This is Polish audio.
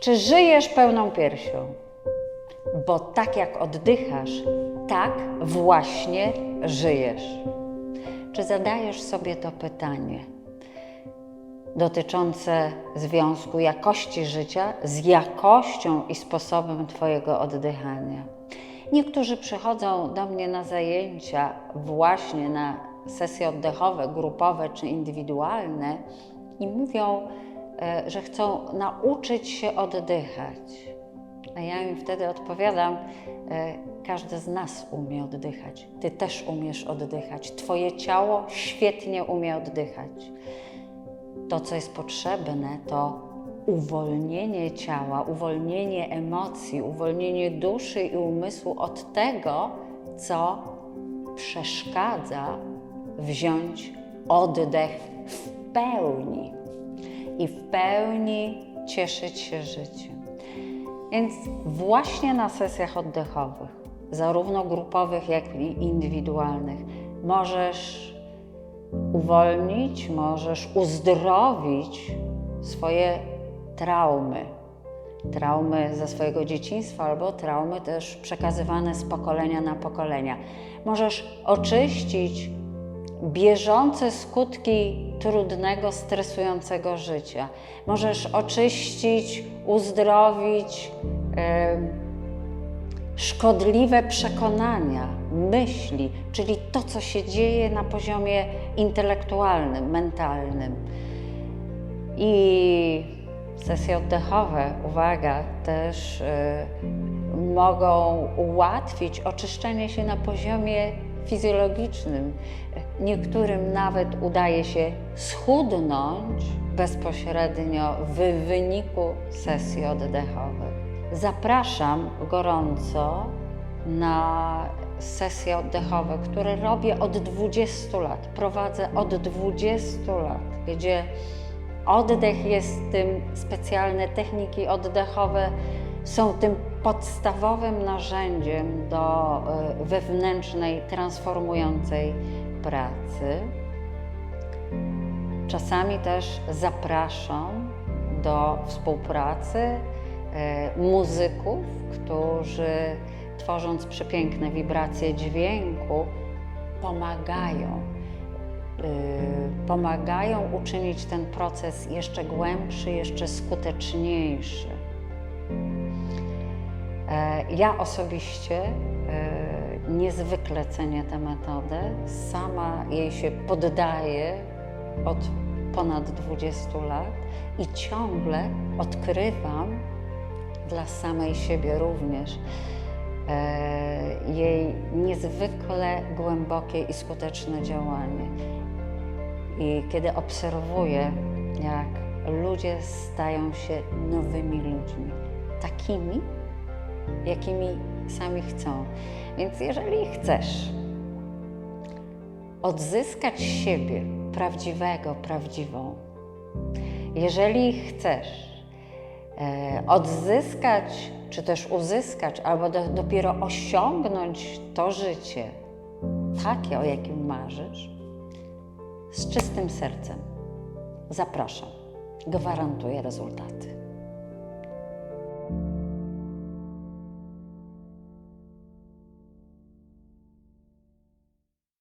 Czy żyjesz pełną piersią? Bo tak jak oddychasz, tak właśnie żyjesz. Czy zadajesz sobie to pytanie dotyczące związku jakości życia z jakością i sposobem Twojego oddychania? Niektórzy przychodzą do mnie na zajęcia, właśnie na sesje oddechowe, grupowe czy indywidualne i mówią, że chcą nauczyć się oddychać. A ja im wtedy odpowiadam: e, każdy z nas umie oddychać. Ty też umiesz oddychać. Twoje ciało świetnie umie oddychać. To, co jest potrzebne, to uwolnienie ciała, uwolnienie emocji, uwolnienie duszy i umysłu od tego, co przeszkadza wziąć oddech w pełni i w pełni cieszyć się życiem. Więc właśnie na sesjach oddechowych, zarówno grupowych, jak i indywidualnych, możesz uwolnić, możesz uzdrowić swoje traumy. Traumy ze swojego dzieciństwa albo traumy też przekazywane z pokolenia na pokolenia. Możesz oczyścić bieżące skutki trudnego, stresującego życia. Możesz oczyścić, uzdrowić e, szkodliwe przekonania, myśli, czyli to, co się dzieje na poziomie intelektualnym, mentalnym. I sesje oddechowe, uwaga, też y, mogą ułatwić oczyszczenie się na poziomie fizjologicznym. Niektórym nawet udaje się schudnąć bezpośrednio w wyniku sesji oddechowych. Zapraszam gorąco na sesje oddechowe, które robię od 20 lat. Prowadzę od 20 lat, gdzie oddech jest tym, specjalne techniki oddechowe są tym podstawowym narzędziem do y, wewnętrznej, transformującej pracy. Czasami też zapraszam do współpracy y, muzyków, którzy tworząc przepiękne wibracje dźwięku, pomagają. y, Pomagają uczynić ten proces jeszcze głębszy, jeszcze skuteczniejszy. E, Ja osobiście e, niezwykle cenię tę metodę. Sama jej się poddaję od ponad 20 lat i ciągle odkrywam dla samej siebie również e, jej niezwykle głębokie i skuteczne działanie. I kiedy obserwuję, jak ludzie stają się nowymi ludźmi, takimi, jakimi sami chcą. Więc jeżeli chcesz odzyskać siebie prawdziwego, prawdziwą, jeżeli chcesz e, odzyskać, czy też uzyskać, albo do, dopiero osiągnąć to życie, takie, o jakim marzysz, z czystym sercem, zapraszam. Gwarantuję rezultaty.